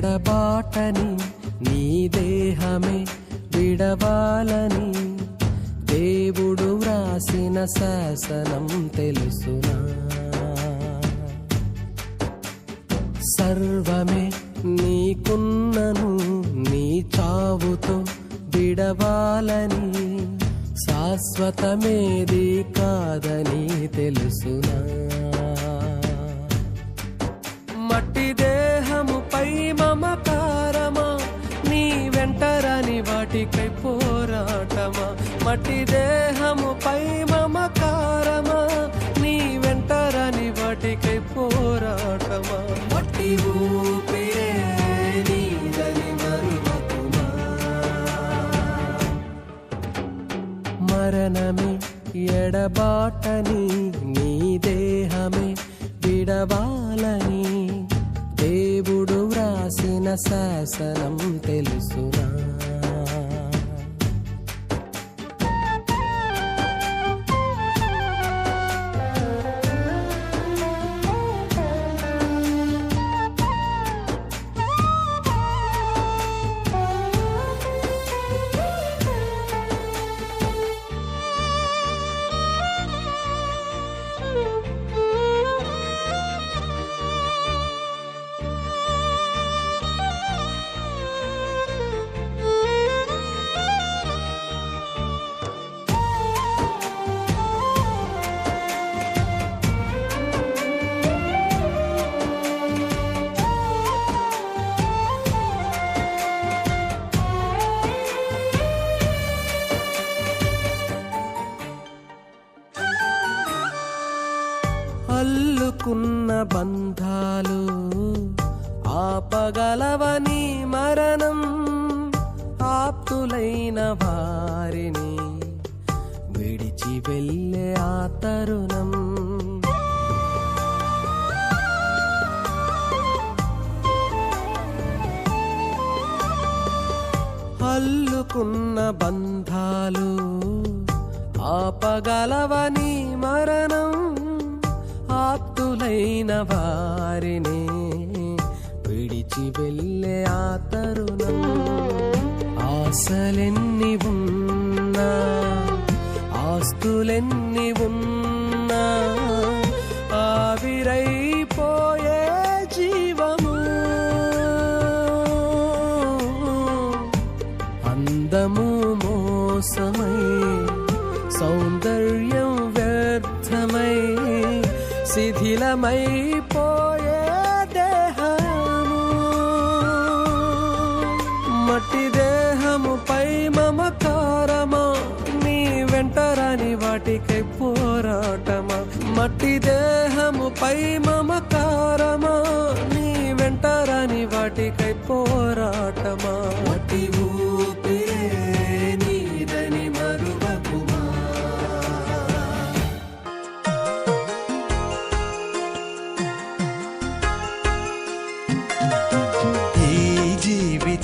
ఎడబాటని నీ దేహమే విడవాలని దేవుడు వ్రాసిన శాసనం తెలుసునా? సర్వమే నీకున్నను నీ చావుతో విడవాలని శాశ్వతమేది కాదని తెలుసునా? పోరాటమా? మట్టి దేహముపై మమకారమా? నీ వెంటరాని వాటికై పోరాటమా? మట్టి ఊపిరే నీదని మరువకుమా మరణమే ఎడబాటని నీ దేహమే విడవాలని దేవుడు వ్రాసిన శాసనం తెలుసునా? బంధాలు ఆపగలవని మరణం ఆప్తులైన వారిని విడిచి వెళ్ళే ఆ తరుణం. అల్లుకున్న బంధాలు ఆపగలవని మరణం ఆప్తులైన వారిని విడిచి వెళ్ళే ఆ తరుణం ఆశలెన్ని ఉన్నా ఆస్తులెన్ని ఉన్నా. శిథిలమైపోయే దేహము. మట్టి దేహముపై మమకారమా? నీ వెంటరాని వాటికై పోరాటమా? మట్టి దేహముపై మమకారమా? నీ వెంటరాని వాటికై పోరాటమా? మట్టి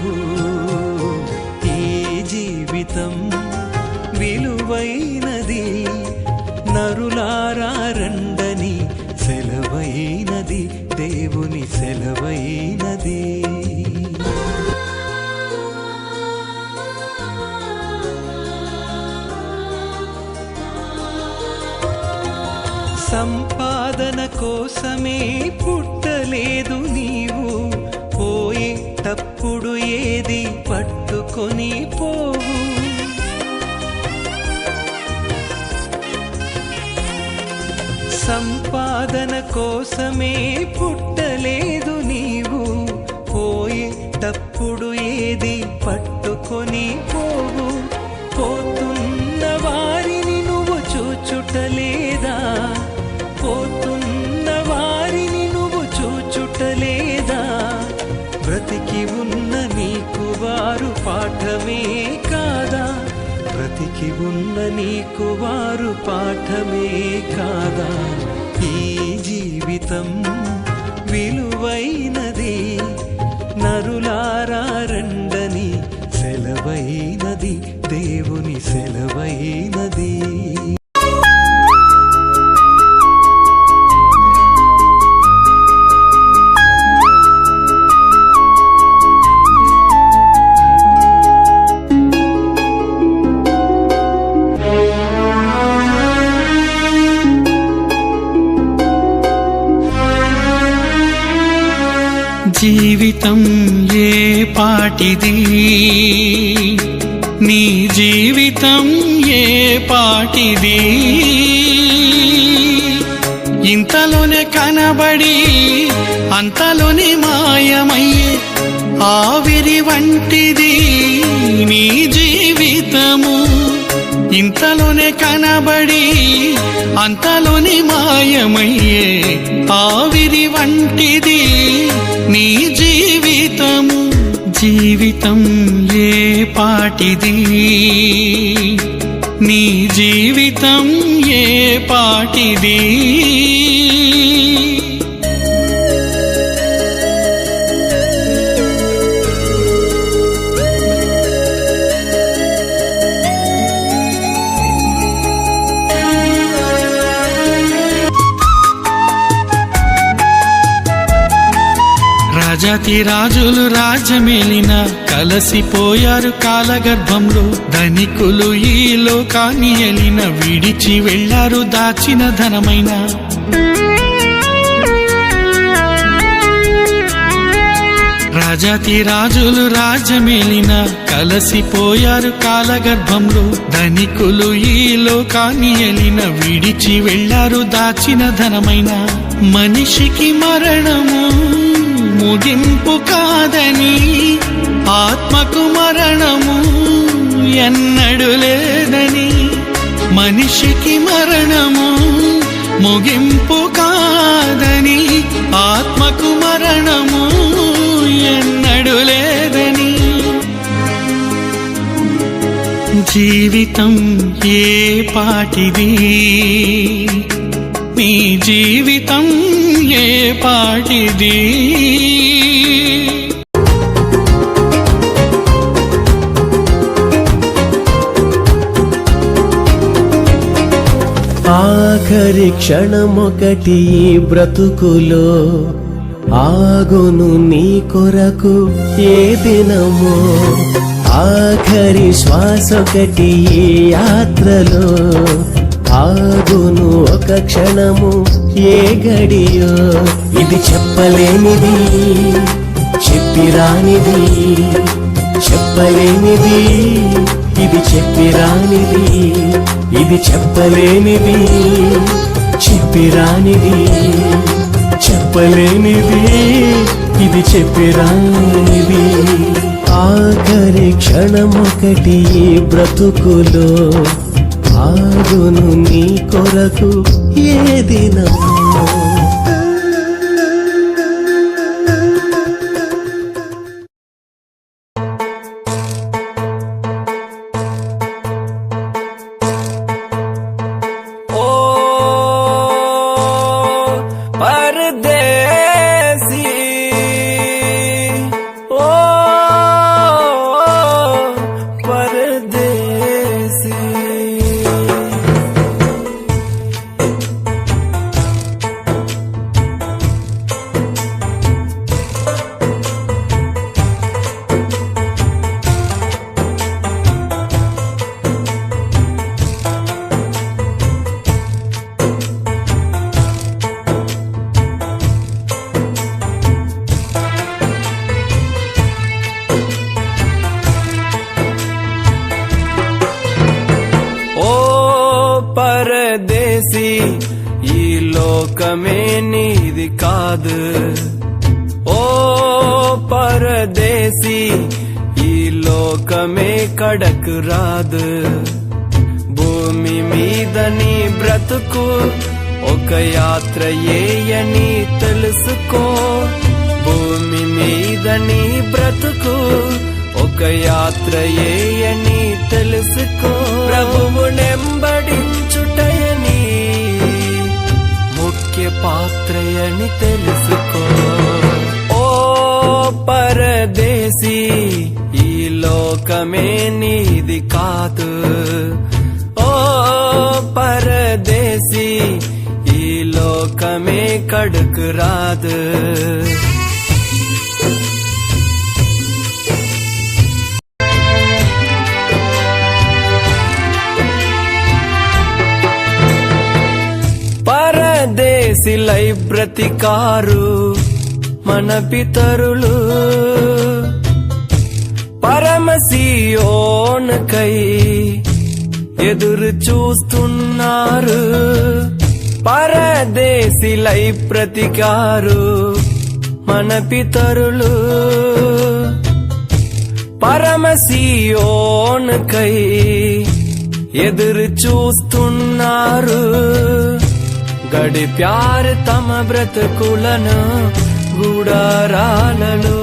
ఉండుటకు ఈ జీవితం విలువైనది నరులారా పట్టుకొని పోవు. సంపాదన కోసమే పుట్టలేదు నీవు. పోయేటప్పుడు ఏది పట్టుకొని పోవు. పోతున్న వారిని నువ్వు చూచుటలేదా? పోతు బ్రతికి ఉన్న నీకు వారు పాఠమే కాదా? ఈ జీవితం విలువైనది నరులారండని సెలవైనది దేవుని సెలవైనది. జీవితం ఏ పాటిది? నీ జీవితం ఏ పాటిది? ఇంతలోనే కనబడి అంతలోనే మాయమయ్యే ఆవిరి వంటిది నీ జీవితము. ఇంతలోనే కనబడి అంతలోనే మాయమయ్యే ఆవిరి వంటిది నీ జీవితము జీవితం ఏ పాటిది? నీ జీవితం ఏ పాటిది? రాజాతి రాజులు రాజమేలిన కలసిపోయారు కాలగర్భంలో. ధనికులు ఈ లోకాన్ని ఎలిన విడిచి వెళ్ళారు దాచిన ధనమైన. రాజాతి రాజులు రాజమేలిన కలసిపోయారు కాలగర్భంలో. ధనికులు ఈ లోకాన్ని ఎలిన విడిచి వెళ్ళారు దాచిన ధనమైన. మనిషికి మరణము ముగింపు కాదని ఆత్మకు మరణము ఎన్నడు లేదని మనిషికి మరణము ముగింపు కాదని ఆత్మకు మరణము ఎన్నడు లేదని జీవితం ఏ పాటిది? నీ జీవితం ఏ పాటిది? ఆఖరి క్షణమొకటి బ్రతుకులో ఆగును నీ కొరకు ఏ దినమో. ఆఖరి శ్వాసొకటి యాత్రలో ఆగును ఒక క్షణము ఏ గడియో ఇది చెప్పలేనిది చెప్పిరానిది చెప్పలేనిది ఇది చెప్పిరానిది ఇది చెప్పలేనిది చెప్పిరానిది చెప్పలేనిది ఇది చెప్పిరానిది. ఆఖరి క్షణమొకటి బ్రతుకులో ఆగును నీ కొరకు ఏ దినమో చేసి ఈ లోకమే నీది కాదు. ఓ పరదేశీ ఈ లోకమే కడకు రాదు. భూమి మీద నీ బ్రతుకు ఒక యాత్ర ఏయని తెలుసుకో. భూమి మీద నీ బ్రతుకు ఒక ఒక యాత్రయేయని తెలుసుకో. ప్రభువు నెంబడించుటయని ముఖ్య పాత్రయని తెలుసుకో ఓ పరదేశీ ఈ లోకమే నీది కాదు ఓ పరదేశీ ఈ లోకమే కడుకు రాదు పరదేశిలై బ్రతికారు మన పితరులు. పరమసియోనకై ఎదురు చూస్తున్నారు. పరదేశిలై ప్రతికారు మన పితరులు. పరమసియోనకై ఎదురు చూస్తున్నారు. గడి ప్యార్ తమ బ్రతుకులను గుడారాలలో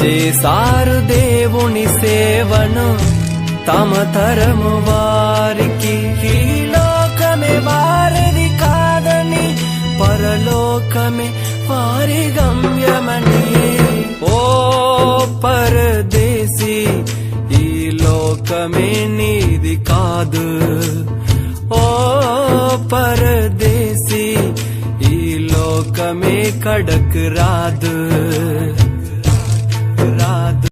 చేసారు దేవుని సేవను తమ తరము వారికి ఈ లోకమే వారిది కాదని పరలోకమే వారి గమ్యమని. ఓ పరదేశీ ఈ లోకమే నీది కాదు. ఓ పరదేశీ ఈ లోకమే కడక్ రాదు రాదు